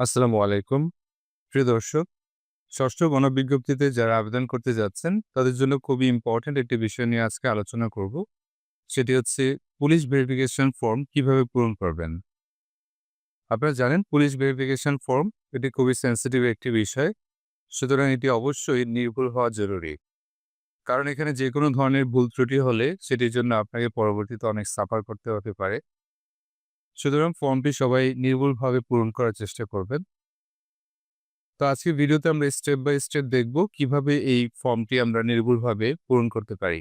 আসসালামু আলাইকুম। প্রিয় দর্শক, ষষ্ঠ গণবিজ্ঞপ্তিতে যারা আবেদন করতে যাচ্ছেন, তাদের জন্য খুবই ইম্পর্ট্যান্ট একটি বিষয় নিয়ে আজকে আলোচনা করব। সেটি হচ্ছে পুলিশ ভেরিফিকেশন ফর্ম কীভাবে পূরণ করবেন। আপনারা জানেন, পুলিশ ভেরিফিকেশন ফর্ম এটি খুবই সেন্সিটিভ একটি বিষয়, সুতরাং এটি অবশ্যই নির্ভুল হওয়া জরুরি। কারণ এখানে যে কোনো ধরনের ভুল ত্রুটি হলে সেটির জন্য আপনাকে পরবর্তীতে অনেক সাফার করতে হতে পারে। সুতরাং ফর্মটি সবাই নির্ভুলভাবে পূরণ করার চেষ্টা করবেন। তো আজকে ভিডিওতে আমরা স্টেপ বাই স্টেপ দেখব কীভাবে এই ফর্মটি আমরা নির্ভুলভাবে পূরণ করতে পারি।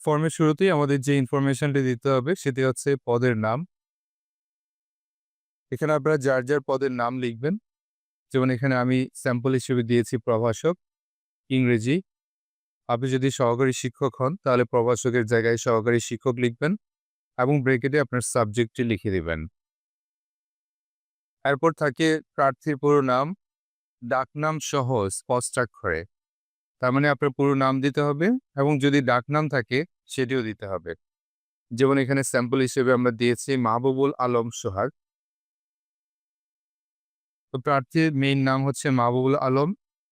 ফর্মের শুরুতেই আমাদের যে ইনফরমেশনটি দিতে হবে সেটি হচ্ছে পদের নাম। এখানে আপনারা যার যার পদের নাম লিখবেন। যেমন এখানে আমি স্যাম্পল হিসেবে দিয়েছি প্রভাষক, ইংরেজি। আপনি যদি সহকারী শিক্ষক হন তাহলে প্রভাষকের জায়গায় সহকারী শিক্ষক লিখবেন। এবং ব্রেকেটে আপনার সাবজেক্টটি লিখে দিবেন। এরপর থাকে প্রার্থীর পুরো নাম, ডাকনাম সহ স্পষ্টাক্ষরে। তার মানে আপনার পুরো নাম দিতে হবে এবং যদি ডাকনাম থাকে, সেটিও দিতে হবে। যেমন এখানে স্যাম্পল হিসেবে আমরা দিয়েছি মাহবুবুল আলম সোহাগ। তো প্রার্থীর মেইন নাম হচ্ছে মাহবুবুল আলম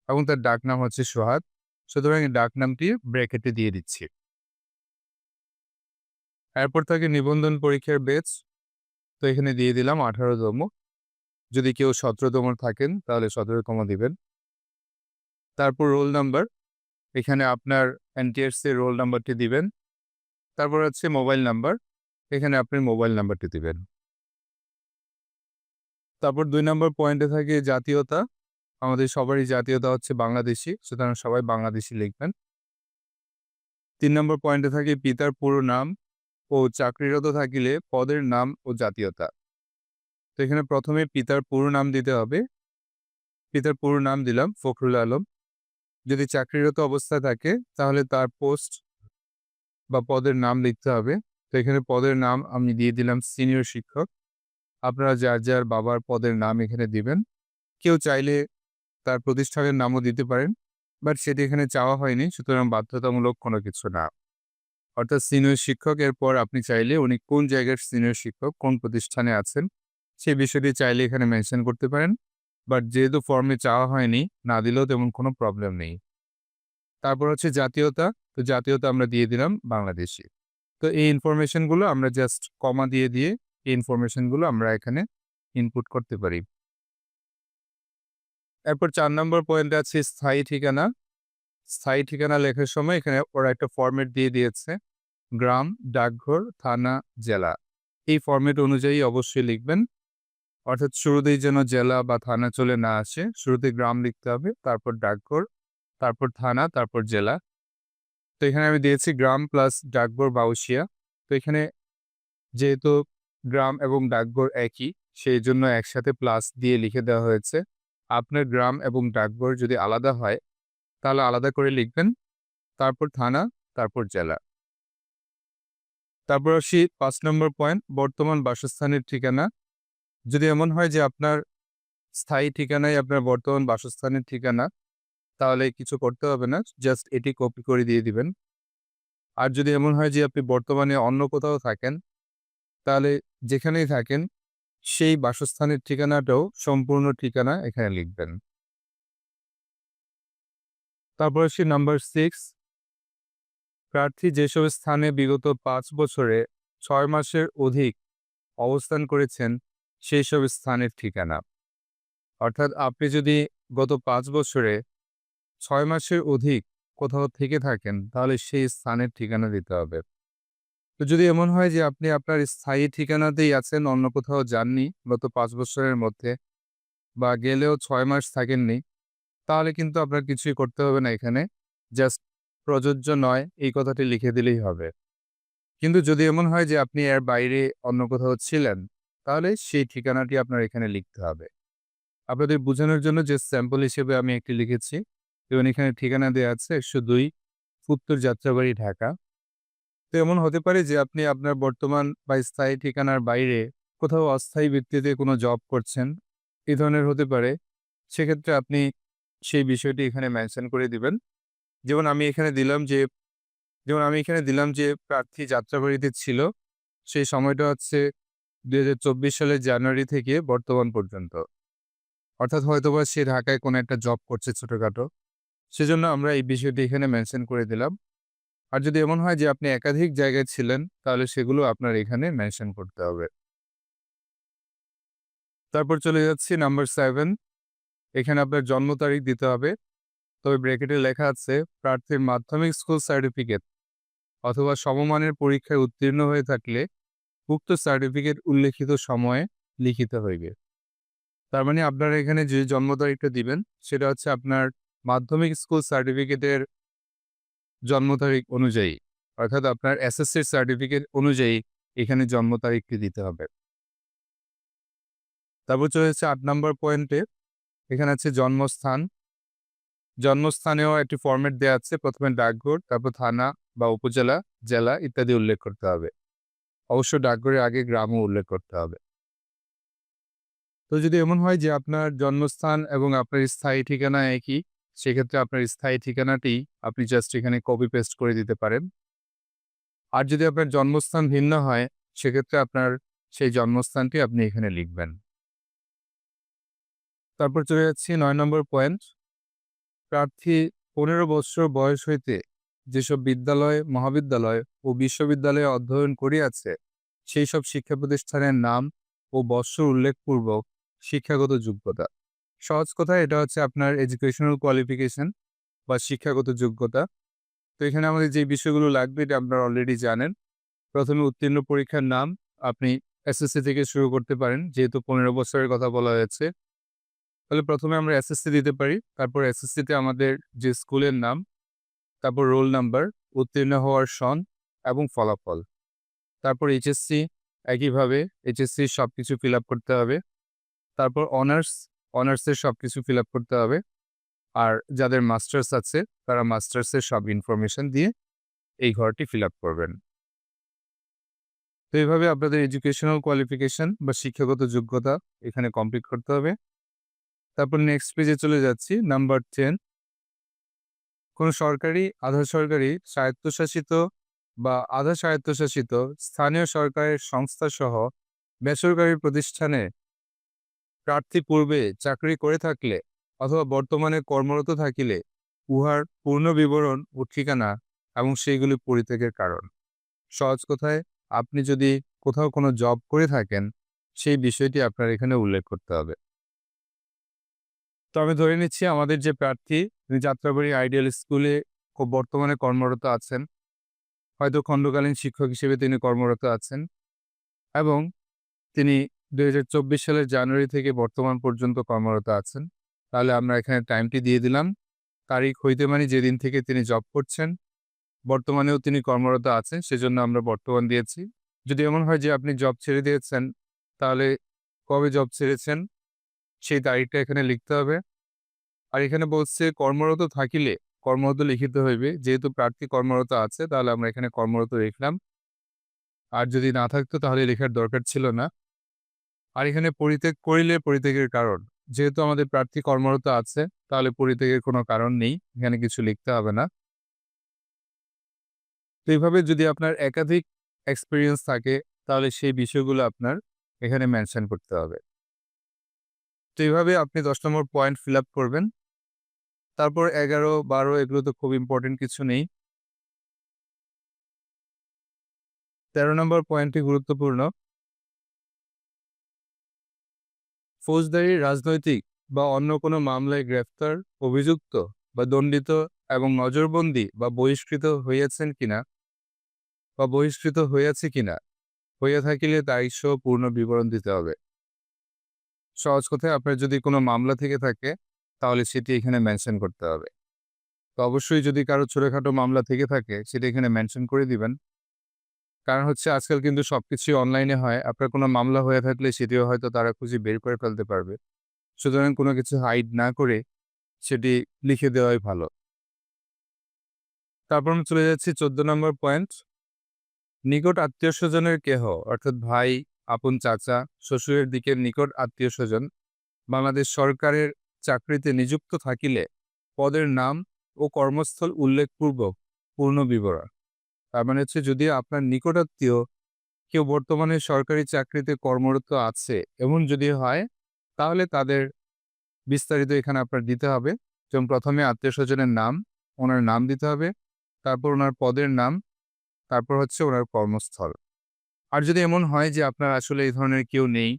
এবং তার ডাকনাম হচ্ছে সোহাগ। সুতরাং ডাকনামটি ব্র্যাকেটে দিয়ে দিচ্ছি। এরপর থাকে নিবন্ধন পরীক্ষার বেচ তো এখানে দিয়ে দিলাম আঠারোতম যদি কেউ সতেরোতম থাকেন, তাহলে সতেরোতম দিবেন। তারপর রোল নাম্বার এখানে আপনার এনটিএস এর রোল নাম্বারটি দিবেন। তারপর হচ্ছে মোবাইল নাম্বার এখানে আপনি মোবাইল নাম্বারটি দিবেন। তারপর দুই নম্বর পয়েন্টে থাকে জাতীয়তা। আমাদের সবারই জাতীয়তা হচ্ছে বাংলাদেশি, সুতরাং সবাই বাংলাদেশি লিখবেন। তিন নম্বর পয়েন্টে থাকে পিতার পুরো নাম। ও চাকরিরত থাকিলে পদের নাম ও জাতীয়তা। তো এখানে প্রথমে পিতার পুরো নাম দিতে হবে। পিতার পুরো নাম দিলাম, ফখরুল আলম। যদি চাকরিরত অবস্থায় থাকে, তাহলে তার পোস্ট বা পদের নাম লিখতে হবে। তো এখানে পদের নাম আমি দিয়ে দিলাম সিনিয়র শিক্ষক। আপনারা যার যার বাবার পদের নাম এখানে দিবেন। কেউ চাইলে তার প্রতিষ্ঠানের নামও দিতে পারেন, বাট সেটি এখানে চাওয়া হয়নি, সুতরাং বাধ্যতামূলক কোনো কিছু না। অর্থাৎ সিনিয়র শিক্ষক, এরপর আপনি চাইলে উনি কোন জায়গার সিনিয়র শিক্ষক, কোন প্রতিষ্ঠানে আছেন, সে বিষয়টি চাইলে এখানে মেনশন করতে পারেন। বাট যেহেতু ফর্মে চাওয়া হয়নি, না দিলেও তেমন কোনো প্রবলেম নেই। তারপর হচ্ছে জাতীয়তা, তো জাতীয়তা আমরা দিয়ে দিলাম বাংলাদেশি। তো এই ইনফরমেশনগুলো আমরা জাস্ট কমা দিয়ে দিয়ে এই ইনফরমেশনগুলো আমরা এখানে ইনপুট করতে পারি। এরপর চার নম্বর পয়েন্টে আছে স্থায়ী ঠিকানা। স্থায়ী ঠিকানা লেখার সময় এখানে ওরা একটা ফর্মেট দিয়ে দিয়েছে। গ্রাম, ডাকঘর, থানা, জেলা। এই ফর্মেট অনুযায়ী অবশ্যই লিখবেন। অর্থাৎ শুরুতেই যেন জেলা বা থানা চলে না আসে শুরুতে গ্রাম লিখতে হবে, তারপর ডাকঘর, তারপর থানা, তারপর জেলা। তো এখানে আমি দিয়েছি গ্রাম প্লাস ডাকঘর বাউসিয়া। তো এখানে যেহেতু গ্রাম এবং ডাকঘর একই, সেই জন্য একসাথে প্লাস দিয়ে লিখে দেওয়া হয়েছে। আপনার গ্রাম এবং ডাকঘর যদি আলাদা হয় তাহলে আলাদা করে লিখবেন। তারপর থানা, তারপর জেলা। তারপর আসি পাঁচ নম্বর পয়েন্ট বর্তমান বাসস্থানের ঠিকানা। যদি এমন হয় যে আপনার স্থায়ী ঠিকানাই আপনার বর্তমান বাসস্থানের ঠিকানা, তাহলে কিছু করতে হবে না জাস্ট এটি কপি করে দিয়ে দিবেন। আর যদি এমন হয় যে আপনি বর্তমানে অন্য কোথাও থাকেন, তাহলে যেখানেই থাকেন, সেই বাসস্থানের ঠিকানাটাও সম্পূর্ণ ঠিকানা এখানে লিখবেন। তারপর আসি নাম্বার সিক্স প্রার্থী যেসব স্থানে বিগত পাঁচ বছরে ছয় মাসের অধিক অবস্থান করেছেন সেই সব স্থানের ঠিকানা। অর্থাৎ আপনি যদি গত পাঁচ বছরে ছয় মাসের অধিক কোথাও থেকে থাকেন, তাহলে সেই স্থানের ঠিকানা দিতে হবে। তো যদি এমন হয় যে আপনি আপনার স্থায়ী ঠিকানাতেই আছেন, অন্য কোথাও যাননি গত পাঁচ বছরের মধ্যে বা গেলেও ছয় মাস থাকেননি তাহলে কিন্তু আপনার কিছুই করতে হবে না এখানে। জাস্ট প্রযোজ্য নয়, এই কথাটি লিখে দিলেই হবে। কিন্তু যদি এমন হয় যে আপনি এর বাইরে অন্য কোথাও ছিলেন, তাহলে সেই ঠিকানাটি আপনার এখানে লিখতে হবে। আপনাদের বোঝানোর জন্য যে স্যাম্পল হিসেবে আমি একটি লিখেছি, এবং এখানে ঠিকানা দেওয়া আছে একশো দুই উত্তর যাত্রাবাড়ি, ঢাকা। তো এমন হতে পারে যে আপনি আপনার বর্তমান বা স্থায়ী ঠিকানার বাইরে কোথাও অস্থায়ী ভিত্তিতে কোনো জব করছেন এই ধরনের হতে পারে। সেক্ষেত্রে আপনি সেই বিষয়টি এখানে মেনশন করে দিবেন। যেমন আমি এখানে দিলাম যে, যেমন আমি এখানে দিলাম যে, প্রার্থী যাত্রাবাড়িতে ছিল, সেই সময়টা হচ্ছে দুই হাজার চব্বিশ সালের জানুয়ারি থেকে বর্তমান পর্যন্ত। অর্থাৎ হয়তোবা সে ঢাকায় কোনো একটা জব করছে ছোটোখাটো। সেজন্য আমরা এই বিষয়টি এখানে মেনশন করে দিলাম। আর যদি এমন হয় যে, আপনি একাধিক জায়গায় ছিলেন, তাহলে সেগুলো আপনার এখানে মেনশন করতে হবে। তারপর চলে যাচ্ছি নাম্বার সেভেন এখানে আপনার জন্ম তারিখ দিতে হবে। তবে ব্র্যাকেটে লেখা আছে, প্রার্থীর মাধ্যমিক স্কুল সার্টিফিকেট অথবা সমমানের পরীক্ষায় উত্তীর্ণ হয়ে থাকলে উক্ত সার্টিফিকেট উল্লেখিত সময়ে লিখিত হইবে। তার মানে আপনারা এখানে যে জন্ম তারিখটা দিবেন, সেটা হচ্ছে আপনার মাধ্যমিক স্কুল সার্টিফিকেটের জন্ম তারিখ অনুযায়ী। অর্থাৎ আপনার এসএসসির সার্টিফিকেট অনুযায়ী এখানে জন্ম তারিখটি দিতে হবে। তারপর চলে আট নম্বর পয়েন্টে এখানে আছে জন্মস্থান। জন্মস্থানেও একটি ফরম্যাট দেওয়া আছে, প্রথমে ডাকঘর, তারপর থানা বা উপজেলা, জেলা ইত্যাদি উল্লেখ করতে হবে। অবশ্য ডাকঘরের আগে গ্রামও উল্লেখ করতে হবে। তো যদি এমন হয় যে আপনার জন্মস্থান এবং আপনার স্থায়ী ঠিকানা একই, সেক্ষেত্রে আপনার স্থায়ী ঠিকানাটি আপনি জাস্ট এখানে কপি পেস্ট করে দিতে পারেন। আর যদি আপনার জন্মস্থান ভিন্ন হয়, সেক্ষেত্রে আপনার সেই জন্মস্থানটি আপনি এখানে লিখবেন। তারপর চলে যাচ্ছি নয় নম্বর পয়েন্ট। প্রার্থী পনেরো বৎসর বয়স হইতে যেসব বিদ্যালয়, মহাবিদ্যালয় ও বিশ্ববিদ্যালয়ে অধ্যয়ন করিয়াছে সেই সব শিক্ষা প্রতিষ্ঠানের নাম ও বৎসর উল্লেখপূর্বক শিক্ষাগত যোগ্যতা। সহজ কথা, এটা হচ্ছে আপনার এডুকেশনাল কোয়ালিফিকেশন বা শিক্ষাগত যোগ্যতা। তো এখানে আমাদের যে বিষয়গুলো লাগবে, এটা আপনারা অলরেডি জানেন। প্রথমে উত্তীর্ণ পরীক্ষার নাম আপনি এসএসসি থেকে শুরু করতে পারেন, যেহেতু পনেরো বছরের কথা বলা হয়েছে। তাহলে প্রথমে আমরা এসএসসি দিতে পারি। তারপর এসএসসিতে আমাদের যে স্কুলের নাম, তারপর রোল নাম্বার, উত্তীর্ণ হওয়ার সন এবং ফলাফল। তারপর এইচএসসি একইভাবে এইচএসসি সব কিছু ফিল করতে হবে। তারপর অনার্স অনার্সের সব কিছু ফিল করতে হবে। আর যাদের মাস্টার্স আছে, তারা মাস্টার্সের সব ইনফরমেশন দিয়ে এই ঘরটি ফিল করবেন। তো এইভাবে আপনাদের এডুকেশনাল কোয়ালিফিকেশন বা শিক্ষাগত যোগ্যতা এখানে কমপ্লিট করতে হবে। তারপর নেক্সট পেজে চলে যাচ্ছি নাম্বার টেন কোনো সরকারি, আধা সরকারি, স্বায়ত্তশাসিত বা আধা স্বায়ত্তশাসিত স্থানীয় সরকারের সংস্থা সহ বেসরকারি প্রতিষ্ঠানে প্রার্থী পূর্বে চাকরি করে থাকলে অথবা বর্তমানে কর্মরত থাকিলে উহার পূর্ণ বিবরণ ও ঠিকানা এবং সেইগুলি পরিত্যাগের কারণ। সহজ কথায়, আপনি যদি কোথাও কোনো জব করে থাকেন, সেই বিষয়টি আপনার এখানে উল্লেখ করতে হবে। তো আমি ধরে নিচ্ছি আমাদের যে প্রার্থী, তিনি যাত্রাবাড়ি আইডিয়াল স্কুলে বর্তমানে কর্মরত আছেন। হয়তো খণ্ডকালীন শিক্ষক হিসেবে তিনি কর্মরত আছেন এবং তিনি দু হাজার চব্বিশ সালের জানুয়ারি থেকে বর্তমান পর্যন্ত কর্মরত আছেন। তাহলে আমরা এখানে টাইমটি দিয়ে দিলাম। তারিখ হইতে মানে যেদিন থেকে তিনি জব করছেন, বর্তমানেও তিনি কর্মরত আছেন, সেজন্য আমরা বর্তমান দিয়েছি। যদি এমন হয় যে আপনি জব ছেড়ে দিয়েছেন, তাহলে কবে জব ছেড়েছেন? সেই তারিখটা এখানে লিখতে হবে। আর এখানে বলছে কর্মরত থাকিলে কর্মরত লিখিতে হইবে। যেহেতু প্রার্থী কর্মরত আছে, তাহলে আমরা এখানে কর্মরত লিখলাম। আর যদি না থাকতো, তাহলে লেখার দরকার ছিল না। আর এখানে পরিত্যাগ করিলে পরিত্যাগের কারণ। যেহেতু আমাদের প্রার্থী কর্মরত আছে, তাহলে পরিত্যাগের কোনো কারণ নেই। এখানে কিছু লিখতে হবে না। তো এইভাবে যদি আপনার একাধিক এক্সপিরিয়েন্স থাকে, তাহলে সেই বিষয়গুলো আপনার এখানে মেনশন করতে হবে। তো এইভাবে আপনি দশ নম্বর পয়েন্ট ফিল আপ করবেন। তারপর এগারো, বারো এগুলো তো খুব ইম্পর্টেন্ট কিছু নেই। তেরো নম্বর পয়েন্টটি গুরুত্বপূর্ণ। ফৌজদারি, রাজনৈতিক বা অন্য কোনো মামলায় গ্রেফতার, অভিযুক্ত বা দণ্ডিত এবং নজরবন্দি বা বহিষ্কৃত হইয়াছেন কিনা বা বহিষ্কৃত হইয়াছে কিনা, হইয়া থাকিলে সহ পূর্ণ বিবরণ দিতে হবে। সহজ কথায় আপনার যদি কোনো মামলা থেকে থাকে, তাহলে সেটি এখানে মেনশন করতে হবে। তো অবশ্যই যদি কারও ছোটোখাটো মামলা থেকে থাকে, সেটা এখানে মেনশন করে দিবেন। কারণ হচ্ছে আজকাল কিন্তু সব কিছুই অনলাইনে হয়। আপনার কোনো মামলা হয়ে থাকলে সেটিও হয়তো তারা খুঁজে বের করে ফেলতে পারবে। সুতরাং কোনো কিছু হাইড না করে সেটি লিখে দেওয়াই ভালো। তারপর আমি চলে যাচ্ছি চোদ্দ নম্বর পয়েন্ট নিকট আত্মীয় স্বজনের কেহ, অর্থাৎ ভাই আপন চাচা, শ্বশুরের দিকের নিকট আত্মীয় স্বজন, বাংলাদেশ সরকারের চাকরিতে নিযুক্ত থাকিলে পদের নাম ও কর্মস্থল উল্লেখপূর্বক পূর্ণ বিবরণ। তার মানে হচ্ছে যদি আপনার নিকটাত্মীয় কেউ বর্তমানে সরকারি চাকরিতে কর্মরত আছে এমন যদি হয়, তাহলে তাদের বিস্তারিত এখানে আপনার দিতে হবে। যেমন প্রথমে আত্মীয় স্বজনের নাম, ওনার নাম দিতে হবে, তারপর ওনার পদের নাম, তারপর হচ্ছে ওনার কর্মস্থল। আর যদি এমন হয় যে আপনার আসলে এই ধরনের কেউ নেই,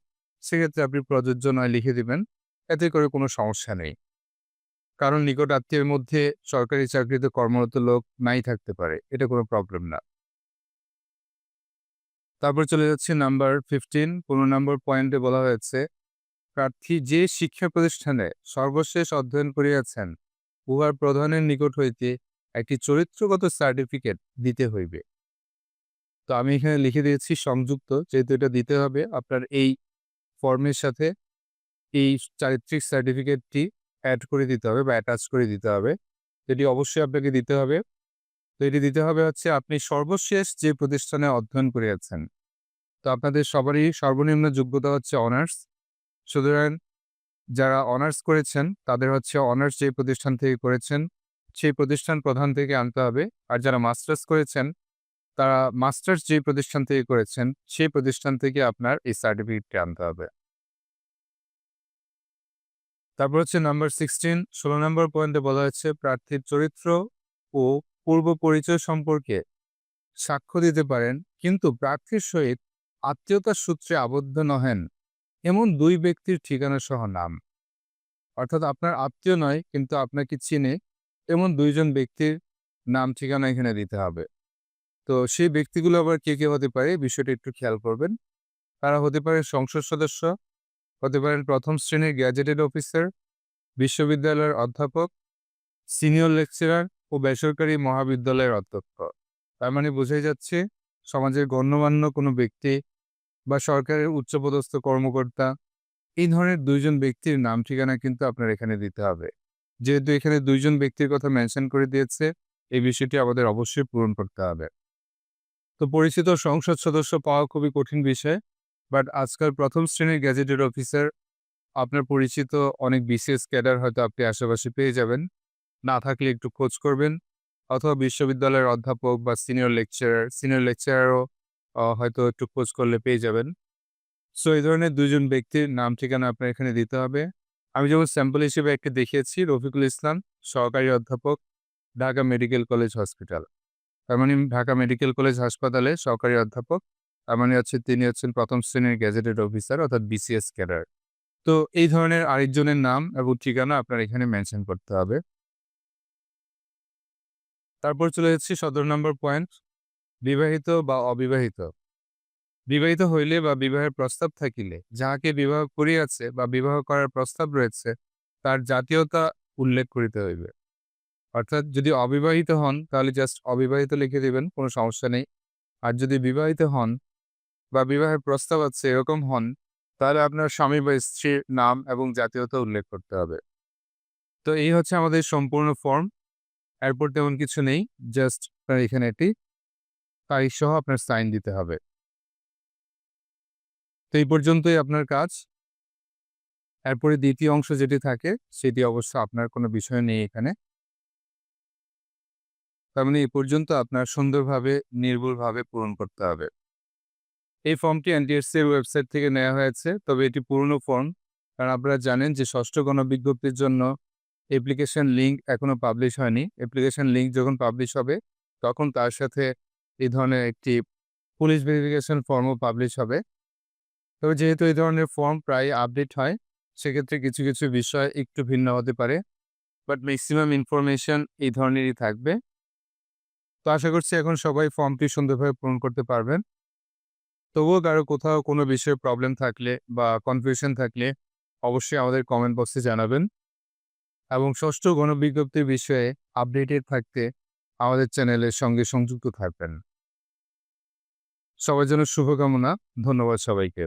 সেক্ষেত্রে আপনি প্রযোজ্য নয় লিখে দিবেন, এতে করে কোনো সমস্যা নেই। কারণ নিকট আত্মীয়ের মধ্যে সরকারি চাকরিতে কর্মরত লোক নাই থাকতে পারে, এটা কোনো প্রবলেম না। তারপর চলে যাচ্ছে নাম্বার ফিফটিন পনেরো নম্বর পয়েন্টে বলা হয়েছে, প্রার্থী যে শিক্ষা প্রতিষ্ঠানে সর্বশেষ অধ্যয়ন করিয়াছেন, উহার প্রধানের নিকট হইতে একটি চরিত্রগত সার্টিফিকেট দিতে হইবে। তো আমি এখানে লিখে দিয়েছি সংযুক্ত, যেহেতু এটা দিতে হবে আপনার এই ফর্মের সাথে এই চারিত্রিক সার্টিফিকেটটি অ্যাড করে দিতে হবে বা অ্যাটাচ করে দিতে হবে। যেটি অবশ্যই আপনাকে দিতে হবে। তো এটি দিতে হবে হচ্ছে আপনি সর্বশেষ যে প্রতিষ্ঠানে অধ্যয়ন করে আছেন, তো আপনাদের সবারই সর্বনিম্ন যোগ্যতা হচ্ছে অনার্স সুতরাং যারা অনার্স করেছেন, তাদের হচ্ছে অনার্স যে প্রতিষ্ঠান থেকে করেছেন, সেই প্রতিষ্ঠান প্রধান থেকে আনতে হবে। আর যারা মাস্টার্স করেছেন তারা মাস্টার্স যে প্রতিষ্ঠান থেকে করেছেন, সেই প্রতিষ্ঠান থেকে আপনার এই সার্টিফিকেটটি আনতে হবে। তারপর হচ্ছে নাম্বার সিক্সটিন, ষোলো নম্বর পয়েন্টে বলা হচ্ছে প্রার্থীর চরিত্র ও পূর্ব পরিচয় সম্পর্কে সাক্ষ্য দিতে পারেন, কিন্তু প্রার্থীর সহিত আত্মীয়তার সূত্রে আবদ্ধ নহেন, এমন দুই ব্যক্তির ঠিকানা সহ নাম। অর্থাৎ আপনার আত্মীয় নয়, কিন্তু আপনাকে চিনে এমন দুইজন ব্যক্তির নাম ঠিকানা এখানে দিতে হবে। তো সেই ব্যক্তিগুলো আবার কে কে হতে পারে বিষয়টা একটু খেয়াল করবেন। তারা হতে পারে সংসদ সদস্য, হতে পারেন প্রথম শ্রেণির গ্যাজেটেড অফিসার, বিশ্ববিদ্যালয়ের অধ্যাপক, সিনিয়র লেকচারার ও বেসরকারি মহাবিদ্যালয়ের অধ্যক্ষ। তার মানে বোঝাই যাচ্ছে সমাজের গণ্যমান্য কোনো ব্যক্তি বা সরকারের উচ্চপদস্থ কর্মকর্তা, এই ধরনের দুইজন ব্যক্তির নাম ঠিকানা কিন্তু আপনার এখানে দিতে হবে। যেহেতু এখানে দুইজন ব্যক্তির কথা মেনশন করে দিয়েছে, এই বিষয়টি আমাদের অবশ্যই পূরণ করতে হবে। তো পরিচিত সংসদ সদস্য পাওয়া খুবই কঠিন বিষয়। বাট আজকাল প্রথম শ্রেণির গ্যাজেটেড অফিসার, আপনার পরিচিত অনেক বিসিএস ক্যাডার হয়তো আপনি আশেপাশে পেয়ে যাবেন। না থাকলে একটু খোঁজ করবেন। অথবা বিশ্ববিদ্যালয়ের অধ্যাপক বা সিনিয়র লেকচারার সিনিয়র লেকচারারও হয়তো একটু খোঁজ করলে পেয়ে যাবেন। সো এই ধরনের দুজন ব্যক্তির নাম, ঠিকানা আপনার এখানে দিতে হবে। আমি যেমন স্যাম্পল হিসেবে একটা দেখিয়েছি, রফিকুল ইসলাম, সহকারী অধ্যাপক, ঢাকা মেডিকেল কলেজ হসপিটাল। তার মানে ঢাকা মেডিকেল কলেজ হাসপাতালে সহকারী অধ্যাপক তার মানে হচ্ছে তিনি হচ্ছেন প্রথম শ্রেণির গ্যাজেটেড অফিসার অর্থাৎ বিসিএস ক্যাডার তো এই ধরনের আরেকজনের নাম এবং ঠিকানা আপনার এখানে মেনশন করতে হবে। তারপর চলে যাচ্ছি সদর নম্বর পয়েন্ট বিবাহিত বা অবিবাহিত। বিবাহিত হইলে বা বিবাহের প্রস্তাব থাকিলে, যাহাকে বিবাহ করিয়াছে বা বিবাহ করার প্রস্তাব রয়েছে, তার জাতীয়তা উল্লেখ করিতে হইবে। অর্থাৎ যদি অবিবাহিত হন, তাহলে জাস্ট অবিবাহিত লিখে দেবেন, কোনো সমস্যা নেই। আর যদি বিবাহিত হন বা বিবাহের প্রস্তাব আছে, এরকম হন, তাহলে আপনার স্বামী বা স্ত্রীর নাম এবং জাতীয়তা উল্লেখ করতে হবে। তো এই হচ্ছে আমাদের সম্পূর্ণ ফর্ম এরপর তেমন কিছু নেই জাস্ট আপনার এখানে একটি তারিখ সহ আপনার সাইন দিতে হবে। তো এই পর্যন্তই আপনার কাজ। এরপরে দ্বিতীয় অংশ যেটি থাকে, সেটি অবশ্য আপনার কোনো বিষয় নেই এখানে। তার মানে এই পর্যন্ত আপনার সুন্দরভাবে, নির্ভুলভাবে পূরণ করতে হবে। এই ফর্মটি এনটিএসসি এর ওয়েবসাইট থেকে নেওয়া হয়েছে, তবে এটি পুরনো ফর্ম। কারণ আপনারা জানেন যে ষষ্ঠ গণবিজ্ঞপ্তির জন্য অ্যাপ্লিকেশন লিঙ্ক এখনও পাবলিশ হয়নি। অ্যাপ্লিকেশন লিঙ্ক যখন পাবলিশ হবে, তখন তার সাথে এই ধরনের একটি পুলিশ ভেরিফিকেশন ফর্মও পাবলিশ হবে। তবে যেহেতু এই ধরনের ফর্ম প্রায় আপডেট হয়, সেক্ষেত্রে কিছু কিছু বিষয় একটু ভিন্ন হতে পারে। বাট ম্যাক্সিমাম ইনফরমেশন এই ধরনেরই থাকবে। তো আশা করছি এখন সবাই ফর্মটি সুন্দরভাবে পূরণ করতে পারবেন। তবুও কারও কোথাও কোনো বিষয়ে প্রবলেম থাকলে বা কনফিউশন থাকলে অবশ্যই আমাদের কমেন্ট বক্সে জানাবেন। এবং ষষ্ঠ গণবিজ্ঞপ্তির বিষয়ে আপডেটেড থাকতে আমাদের চ্যানেলের সঙ্গে সংযুক্ত থাকবেন। সবার জন্য শুভকামনা, ধন্যবাদ সবাইকে।